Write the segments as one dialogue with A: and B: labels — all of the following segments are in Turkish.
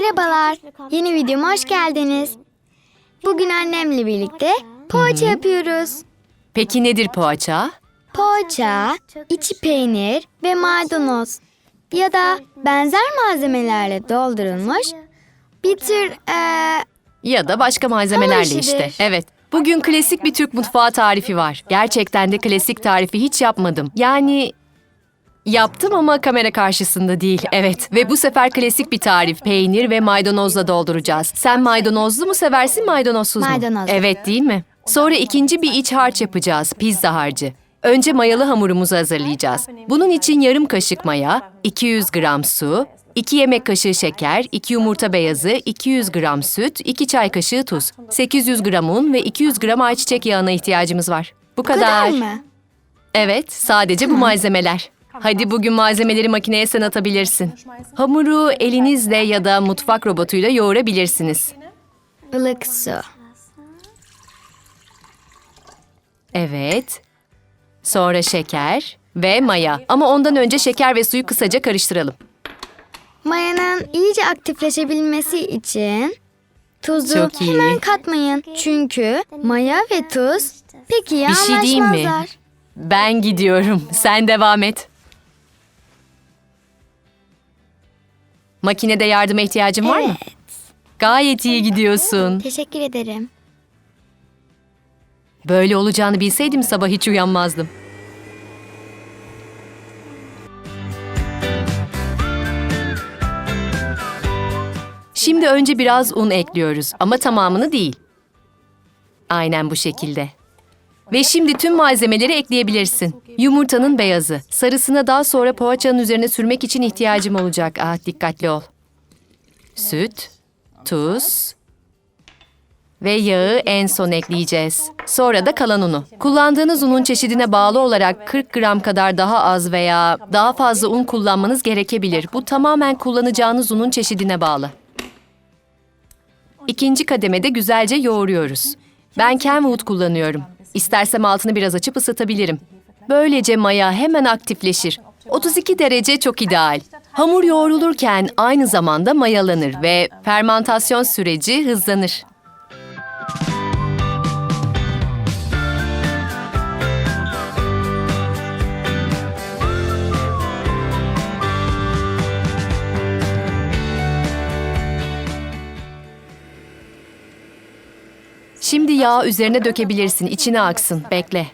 A: Merhabalar, yeni videoma hoş geldiniz. Bugün annemle birlikte poğaça yapıyoruz.
B: Peki nedir poğaça?
A: Poğaça, içi peynir ve maydanoz ya da benzer malzemelerle doldurulmuş bir tür eee,
B: Ya da başka malzemelerle
A: Hamur
B: işte. Evet. Bugün klasik bir Türk mutfağı tarifi var. Gerçekten de klasik tarifi hiç yapmadım. Yani yaptım ama kamera karşısında değil. Evet. Ve bu sefer klasik bir tarif. Peynir ve maydanozla dolduracağız. Sen maydanozlu mu seversin maydanozsuz mu?
A: Maydanozlu.
B: Evet değil mi? Sonra ikinci bir iç harç yapacağız. Pizza harcı. Önce mayalı hamurumuzu hazırlayacağız. Bunun için yarım kaşık maya, 200 gram su, 2 yemek kaşığı şeker, 2 yumurta beyazı, 200 gram süt, 2 çay kaşığı tuz, 800 gram un ve 200 gram ayçiçek yağına ihtiyacımız var. Bu
A: bu kadar
B: kadar.
A: mı?
B: Evet, sadece bu malzemeler. Hadi bugün malzemeleri makineye sen atabilirsin. Hamuru elinizle ya da mutfak robotuyla yoğurabilirsiniz.
A: Ilık su.
B: Evet. Sonra şeker ve maya. Ama ondan önce şeker ve suyu kısaca karıştıralım.
A: Mayanın iyice aktifleşebilmesi için tuzu
B: Çok iyi.
A: hemen katmayın. Çünkü maya ve tuz pek iyi
B: Bir şey diyeyim mi?
A: anlaşmazlar.
B: Ben gidiyorum. Sen devam et. Makinede yardıma ihtiyacın var mı?
A: Evet.
B: Gayet iyi gidiyorsun.
A: Teşekkür ederim.
B: Böyle olacağını bilseydim sabah hiç uyanmazdım. Şimdi önce biraz un ekliyoruz ama tamamını değil. Aynen bu şekilde. Ve şimdi tüm malzemeleri ekleyebilirsin. Yumurtanın beyazı. Sarısına daha sonra poğaçanın üzerine sürmek için ihtiyacım olacak. Ah dikkatli ol. Süt, tuz, ve yağı en son ekleyeceğiz. Sonra da kalan unu. Kullandığınız unun çeşidine bağlı olarak 40 gram kadar daha az veya daha fazla un kullanmanız gerekebilir. Bu tamamen kullanacağınız unun çeşidine bağlı. İkinci kademede güzelce yoğuruyoruz. Ben Kenwood kullanıyorum. İstersem altını biraz açıp ısıtabilirim. Böylece maya hemen aktifleşir. 32 derece çok ideal. Hamur yoğrulurken aynı zamanda mayalanır ve fermantasyon süreci hızlanır. Şimdi yağı üzerine dökebilirsin, içine aksın. Bekle.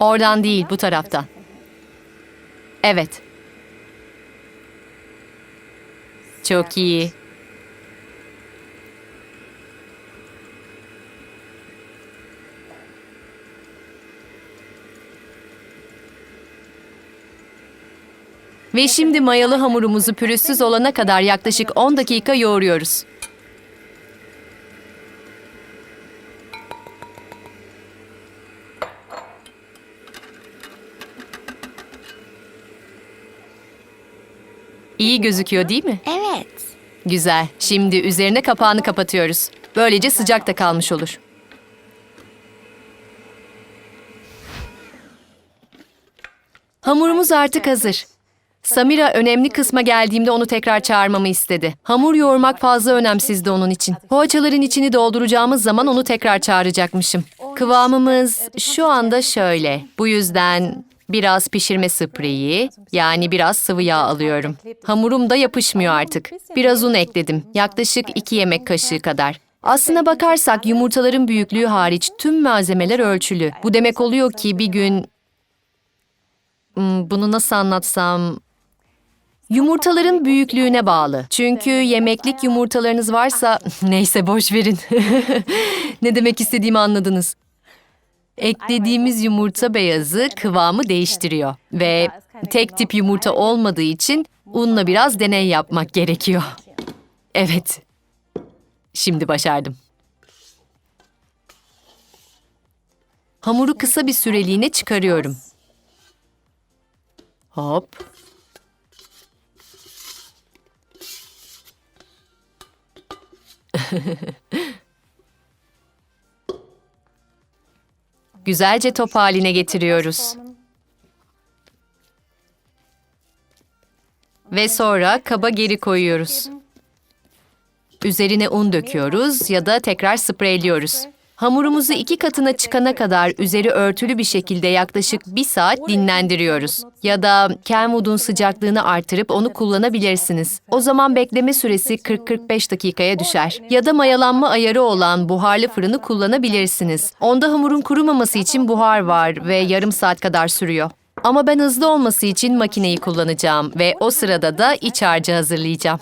B: Oradan değil, bu taraftan. Evet. Çok iyi. Ve şimdi mayalı hamurumuzu pürüzsüz olana kadar yaklaşık 10 dakika yoğuruyoruz. İyi gözüküyor değil mi?
A: Evet.
B: Güzel. Şimdi üzerine kapağını kapatıyoruz. Böylece sıcak da kalmış olur. Hamurumuz artık hazır. Samira önemli kısma geldiğimde onu tekrar çağırmamı istedi. Hamur yoğurmak fazla önemsizdi onun için. Poğaçaların içini dolduracağımız zaman onu tekrar çağıracakmışım. Kıvamımız şu anda şöyle. Bu yüzden biraz pişirme spreyi, yani biraz sıvı yağ alıyorum. Hamurum da yapışmıyor artık. Biraz un ekledim. Yaklaşık 2 yemek kaşığı kadar. Aslına bakarsak yumurtaların büyüklüğü hariç tüm malzemeler ölçülü. Bu demek oluyor ki bir gün Hmm, bunu nasıl anlatsam? Yumurtaların büyüklüğüne bağlı. Çünkü yemeklik yumurtalarınız varsa neyse boş verin. ne demek istediğimi anladınız. Eklediğimiz yumurta beyazı kıvamı değiştiriyor ve tek tip yumurta olmadığı için unla biraz deney yapmak gerekiyor. Evet. Şimdi başardım. Hamuru kısa bir süreliğine çıkarıyorum. Hop. Güzelce top haline getiriyoruz. Ve sonra kaba geri koyuyoruz. Üzerine un döküyoruz ya da tekrar spreyliyoruz. Hamurumuzu iki katına çıkana kadar üzeri örtülü bir şekilde yaklaşık bir saat dinlendiriyoruz. Ya da Kenwood'un sıcaklığını artırıp onu kullanabilirsiniz. O zaman bekleme süresi 40-45 dakikaya düşer. Ya da mayalanma ayarı olan buharlı fırını kullanabilirsiniz. Onda hamurun kurumaması için buhar var ve yarım saat kadar sürüyor. Ama ben hızlı olması için makineyi kullanacağım ve o sırada da iç harcı hazırlayacağım.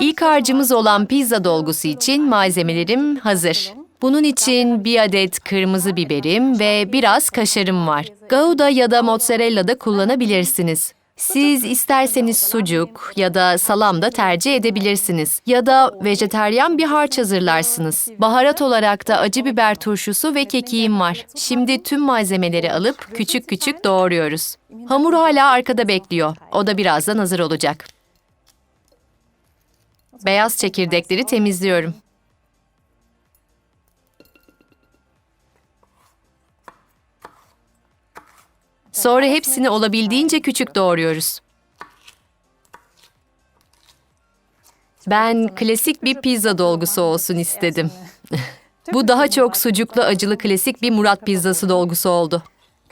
B: İlk harcımız olan pizza dolgusu için malzemelerim hazır. Bunun için bir adet kırmızı biberim ve biraz kaşarım var. Gouda ya da mozzarella da kullanabilirsiniz. Siz isterseniz sucuk ya da salam da tercih edebilirsiniz. Ya da vejeteryan bir harç hazırlarsınız. Baharat olarak da acı biber turşusu ve kekiğim var. Şimdi tüm malzemeleri alıp küçük küçük doğruyoruz. Hamur hala arkada bekliyor. O da birazdan hazır olacak. Beyaz çekirdekleri temizliyorum. Sonra hepsini olabildiğince küçük doğruyoruz. Ben klasik bir pizza dolgusu olsun istedim. Bu daha çok sucuklu acılı klasik bir Murat pizzası dolgusu oldu.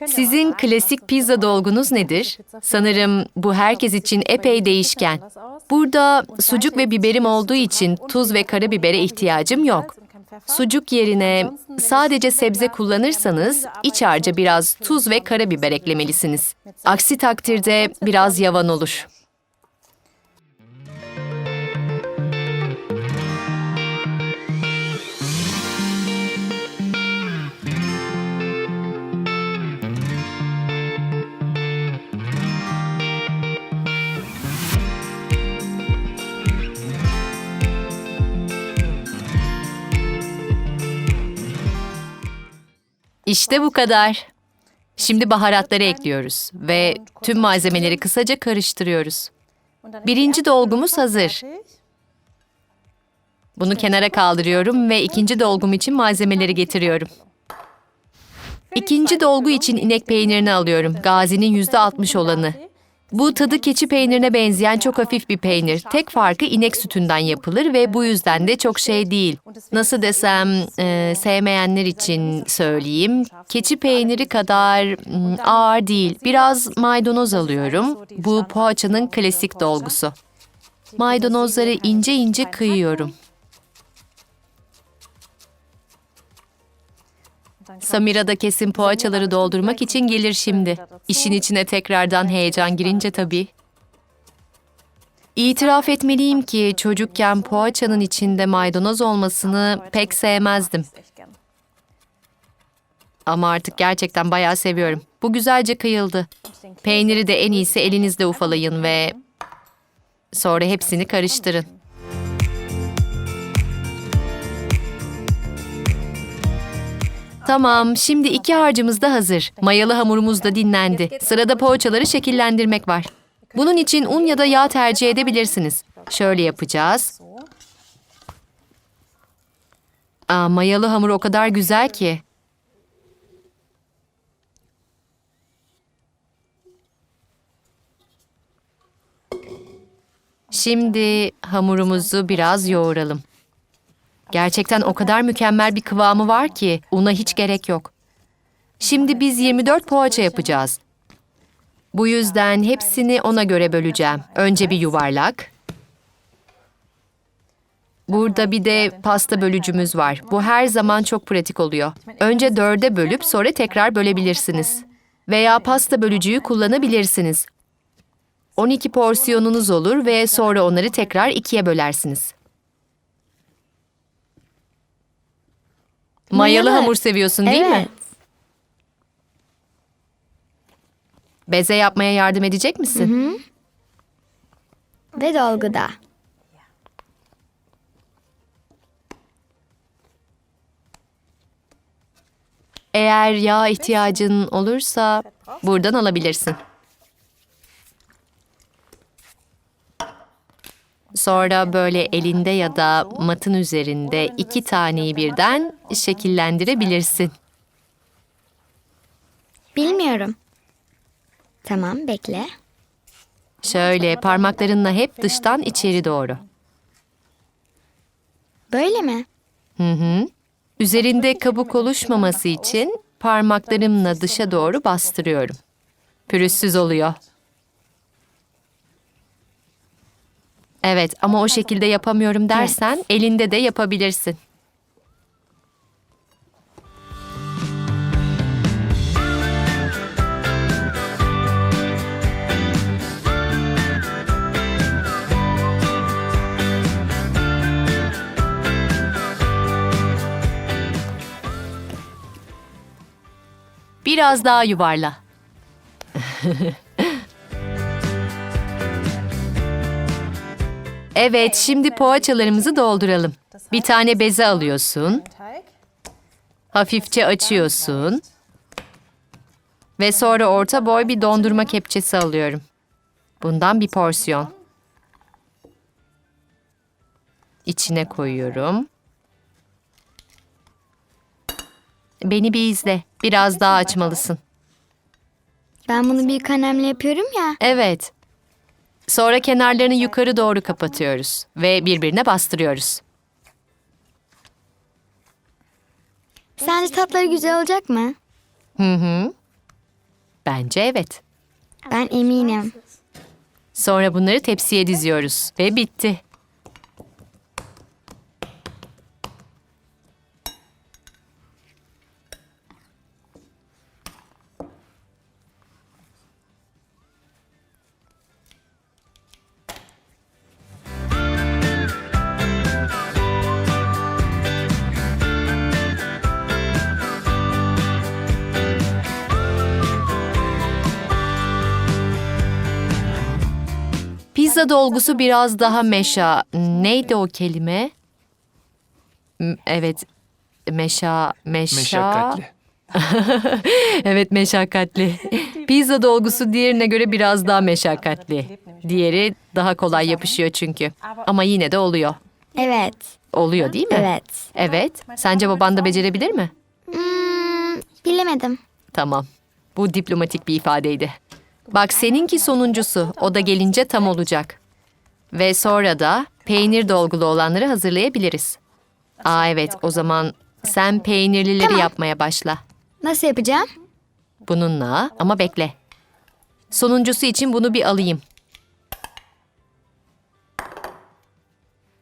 B: Sizin klasik pizza dolgunuz nedir? Sanırım bu herkes için epey değişken. Burada sucuk ve biberim olduğu için tuz ve karabibere ihtiyacım yok. Sucuk yerine sadece sebze kullanırsanız iç harca biraz tuz ve karabiber eklemelisiniz. Aksi takdirde biraz yavan olur. İşte bu kadar. Şimdi baharatları ekliyoruz ve tüm malzemeleri kısaca karıştırıyoruz. Birinci dolgumuz hazır. Bunu kenara kaldırıyorum ve ikinci dolgum için malzemeleri getiriyorum. İkinci dolgu için inek peynirini alıyorum. Gazi'nin yüzde 60 olanı. Bu tadı keçi peynirine benzeyen çok hafif bir peynir. Tek farkı inek sütünden yapılır ve bu yüzden de çok şey değil. Nasıl desem e, sevmeyenler için söyleyeyim. Keçi peyniri kadar mm, ağır değil. Biraz maydanoz alıyorum. Bu poğaçanın klasik dolgusu. Maydanozları ince ince kıyıyorum. Samira da kesin poğaçaları doldurmak için gelir şimdi. İşin içine tekrardan heyecan girince tabii. İtiraf etmeliyim ki çocukken poğaçanın içinde maydanoz olmasını pek sevmezdim. Ama artık gerçekten bayağı seviyorum. Bu güzelce kıyıldı. Peyniri de en iyisi elinizle ufalayın ve sonra hepsini karıştırın. Tamam, şimdi iki harcımız da hazır. Mayalı hamurumuz da dinlendi. Sırada poğaçaları şekillendirmek var. Bunun için un ya da yağ tercih edebilirsiniz. Şöyle yapacağız. Aa, mayalı hamur o kadar güzel ki. Şimdi hamurumuzu biraz yoğuralım. Gerçekten o kadar mükemmel bir kıvamı var ki una hiç gerek yok. Şimdi biz 24 poğaça yapacağız. Bu yüzden hepsini ona göre böleceğim. Önce bir yuvarlak. Burada bir de pasta bölücümüz var. Bu her zaman çok pratik oluyor. Önce dörde bölüp sonra tekrar bölebilirsiniz. Veya pasta bölücüyü kullanabilirsiniz. 12 porsiyonunuz olur ve sonra onları tekrar ikiye bölersiniz. Mayalı hamur seviyorsun değil mi?
A: Evet.
B: Beze yapmaya yardım edecek misin?
A: Ve dolguda.
B: Eğer yağ ihtiyacın olursa buradan alabilirsin. Sonra böyle elinde ya da matın üzerinde iki taneyi birden şekillendirebilirsin.
A: Bilmiyorum. Tamam bekle.
B: Şöyle parmaklarınla hep dıştan içeri doğru.
A: Böyle mi?
B: Hı hı. Üzerinde kabuk oluşmaması için parmaklarımla dışa doğru bastırıyorum. Pürüzsüz oluyor. Evet ama o şekilde yapamıyorum dersen elinde de yapabilirsin. Biraz daha yuvarla. evet, şimdi poğaçalarımızı dolduralım. Bir tane beze alıyorsun, hafifçe açıyorsun ve sonra orta boy bir dondurma kepçesi alıyorum. Bundan bir porsiyon. İçine koyuyorum. Beni bir izle. Biraz daha açmalısın.
A: Ben bunu büyük annemle yapıyorum ya.
B: Evet. Sonra kenarlarını yukarı doğru kapatıyoruz ve birbirine bastırıyoruz.
A: Sence tatları güzel olacak mı?
B: Hı hı. Bence evet.
A: Ben eminim.
B: Sonra bunları tepsiye diziyoruz ve bitti. Pizza dolgusu biraz daha meşa. Neydi o kelime? M- Evet. Meşa, meşa.
C: Meşakkatli.
B: evet meşakkatli. Pizza dolgusu diğerine göre biraz daha meşakkatli. Diğeri daha kolay yapışıyor çünkü. Ama yine de oluyor.
A: Evet.
B: Oluyor değil mi?
A: Evet.
B: Evet. Sence baban da becerebilir mi?
A: Hmm, bilemedim.
B: Tamam. Bu diplomatik bir ifadeydi. Bak seninki sonuncusu. O da gelince tam olacak. Ve sonra da peynir dolgulu olanları hazırlayabiliriz. Aa evet o zaman sen peynirlileri
A: Tamam.
B: yapmaya başla.
A: Nasıl yapacağım?
B: Bununla ama bekle. Sonuncusu için bunu bir alayım.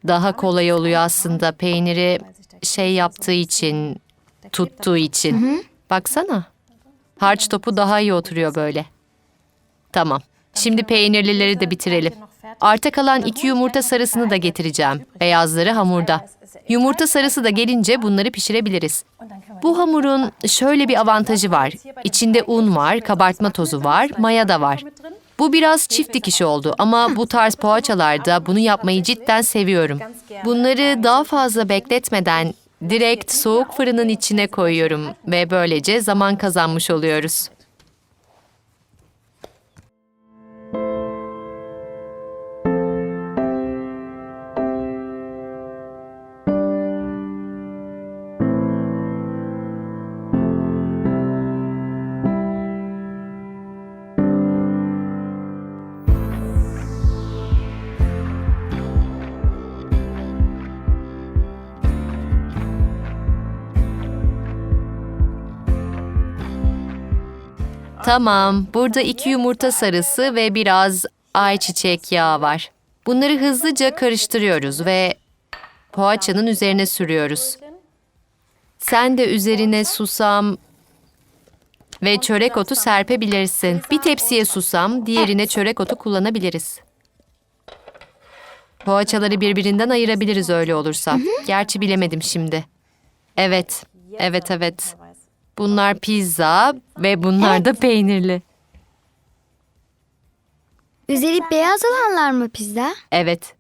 B: Daha kolay oluyor aslında peyniri şey yaptığı için, tuttuğu için. Baksana. Harç topu daha iyi oturuyor böyle. Tamam. Şimdi peynirlileri de bitirelim. Arta kalan iki yumurta sarısını da getireceğim. Beyazları hamurda. Yumurta sarısı da gelince bunları pişirebiliriz. Bu hamurun şöyle bir avantajı var. İçinde un var, kabartma tozu var, maya da var. Bu biraz çift dikiş oldu ama bu tarz poğaçalarda bunu yapmayı cidden seviyorum. Bunları daha fazla bekletmeden direkt soğuk fırının içine koyuyorum ve böylece zaman kazanmış oluyoruz. Tamam, burada iki yumurta sarısı ve biraz ayçiçek yağı var. Bunları hızlıca karıştırıyoruz ve poğaçanın üzerine sürüyoruz. Sen de üzerine susam ve çörek otu serpebilirsin. Bir tepsiye susam, diğerine çörek otu kullanabiliriz. Poğaçaları birbirinden ayırabiliriz öyle olursa. Gerçi bilemedim şimdi. Evet, evet, evet. Bunlar pizza ve bunlar da peynirli.
A: Üzeri beyaz olanlar mı pizza?
B: Evet.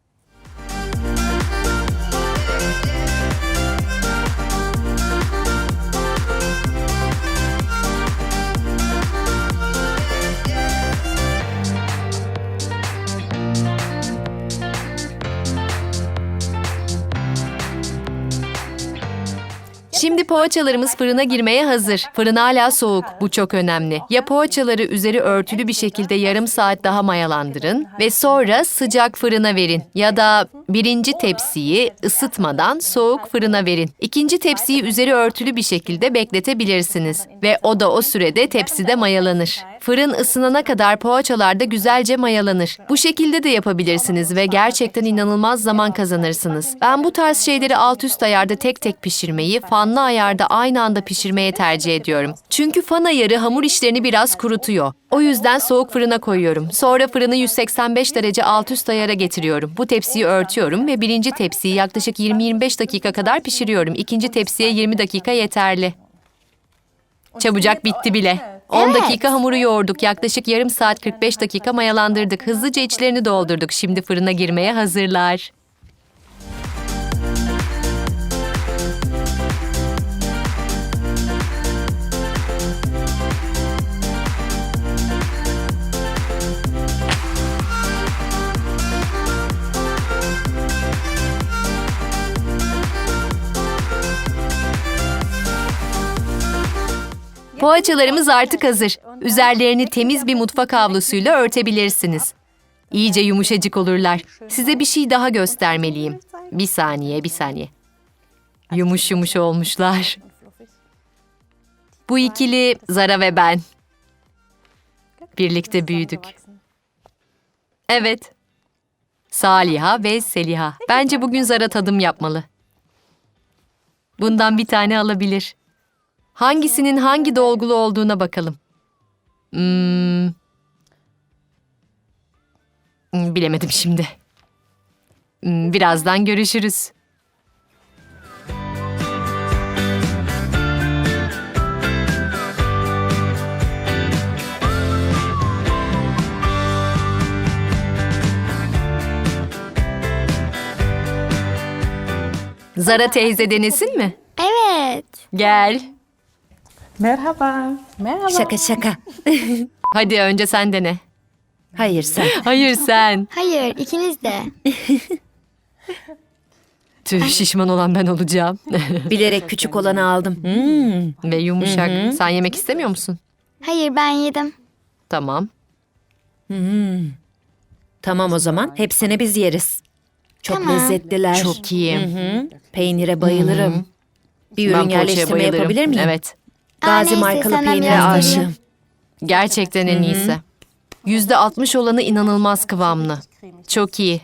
B: Şimdi poğaçalarımız fırına girmeye hazır. Fırın hala soğuk. Bu çok önemli. Ya poğaçaları üzeri örtülü bir şekilde yarım saat daha mayalandırın ve sonra sıcak fırına verin. Ya da birinci tepsiyi ısıtmadan soğuk fırına verin. İkinci tepsiyi üzeri örtülü bir şekilde bekletebilirsiniz. Ve o da o sürede tepside mayalanır. Fırın ısınana kadar poğaçalar da güzelce mayalanır. Bu şekilde de yapabilirsiniz ve gerçekten inanılmaz zaman kazanırsınız. Ben bu tarz şeyleri alt üst ayarda tek tek pişirmeyi, fanlı ayarda aynı anda pişirmeye tercih ediyorum. Çünkü fan ayarı hamur işlerini biraz kurutuyor. O yüzden soğuk fırına koyuyorum. Sonra fırını 185 derece alt üst ayara getiriyorum. Bu tepsiyi örtüyorum ve birinci tepsiyi yaklaşık 20-25 dakika kadar pişiriyorum. İkinci tepsiye 20 dakika yeterli. Çabucak bitti bile. 10
A: Evet.
B: dakika hamuru yoğurduk. Yaklaşık yarım saat 45 dakika mayalandırdık. Hızlıca içlerini doldurduk. Şimdi fırına girmeye hazırlar. Poğaçalarımız artık hazır. Üzerlerini temiz bir mutfak havlusuyla örtebilirsiniz. İyice yumuşacık olurlar. Size bir şey daha göstermeliyim. Bir saniye, bir saniye. Yumuş yumuş olmuşlar. Bu ikili Zara ve ben. Birlikte büyüdük. Evet. Saliha ve Seliha. Bence bugün Zara tadım yapmalı. Bundan bir tane alabilir. Hangisinin hangi dolgulu olduğuna bakalım. Hmm. Hmm, Bilemedim şimdi. Hmm, Birazdan görüşürüz. Zara teyze denesin mi?
A: Evet.
B: Gel.
D: Merhaba. Merhaba.
C: Şaka şaka.
B: Hadi önce sen dene.
C: Hayır sen.
B: Hayır sen.
A: Hayır ikiniz de.
B: Tüh şişman olan ben olacağım.
C: Bilerek küçük olanı aldım. Hmm.
B: Ve yumuşak. Sen yemek istemiyor musun?
A: Hayır ben yedim.
B: Tamam.
C: Tamam o zaman hepsini biz yeriz. Çok
A: Tamam.
C: lezzetliler.
B: Çok iyi.
C: Hı, Peynire bayılırım. Bir
B: Ben
C: ürün
B: poğaçaya
C: yerleştirme
B: bayılırım.
C: yapabilir miyim?
B: Evet.
C: Gazi
A: neyse,
C: markalı
A: senden
C: peynire
A: biraz
C: aşığım.
B: Gerçekten en iyisi. Yüzde 60 olanı inanılmaz kıvamlı. Çok iyi.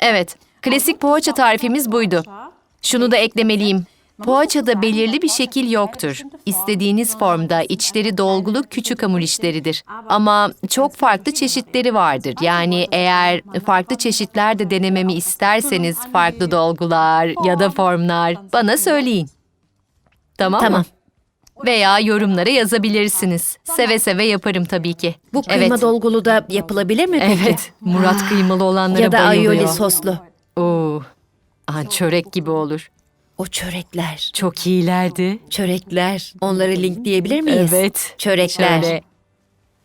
B: Evet, klasik poğaça tarifimiz buydu. Şunu da eklemeliyim. Poğaçada belirli bir şekil yoktur. İstediğiniz formda içleri dolgulu küçük hamur işleridir. Ama çok farklı çeşitleri vardır. Yani eğer farklı çeşitler de denememi isterseniz farklı dolgular ya da formlar bana söyleyin. Tamam mı?
C: Tamam.
B: Veya yorumlara yazabilirsiniz. Seve seve yaparım tabii ki.
C: Bu kıyma
B: evet.
C: dolgulu da yapılabilir mi peki?
B: Evet, Murat kıymalı olanlara
C: Ya da
B: bayılıyor.
C: aioli soslu.
B: Oo. Aa, çörek gibi olur.
C: O çörekler.
B: Çok iyilerdi.
C: Çörekler. Onları linkleyebilir miyiz?
B: Evet.
C: Çörekler.
B: Şöyle.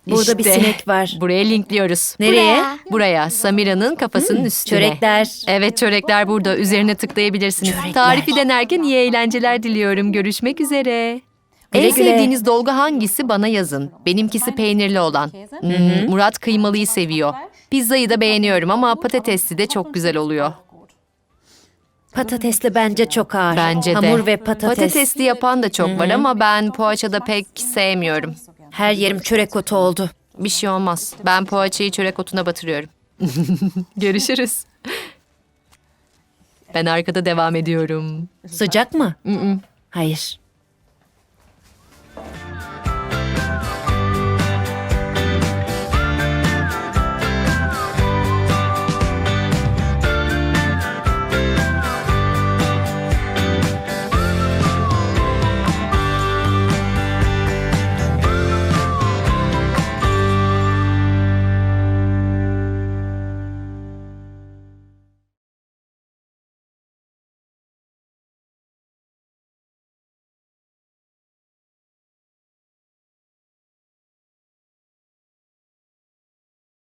C: Burada bir
B: İşte.
C: sinek var.
B: Buraya linkliyoruz.
C: Nereye?
B: Buraya. Samira'nın kafasının üstüne.
C: Çörekler.
B: Evet çörekler burada. Üzerine tıklayabilirsiniz.
C: Çörekler.
B: Tarifi denerken iyi eğlenceler diliyorum. Görüşmek üzere.
C: Güle
B: en
C: güle.
B: sevdiğiniz dolgu hangisi bana yazın. Benimkisi peynirli olan. Hmm, Murat kıymalıyı seviyor. Pizzayı da beğeniyorum ama patatesli de çok güzel oluyor.
C: Patatesli bence çok ağır.
B: Bence de.
C: Hamur ve patates.
B: Patatesli yapan da çok var ama ben poğaçada pek sevmiyorum.
C: Her yerim çörek otu oldu.
B: Bir şey olmaz. Ben poğaçayı çörek otuna batırıyorum. Görüşürüz. Ben arkada devam ediyorum.
C: Sıcak mı? Hayır.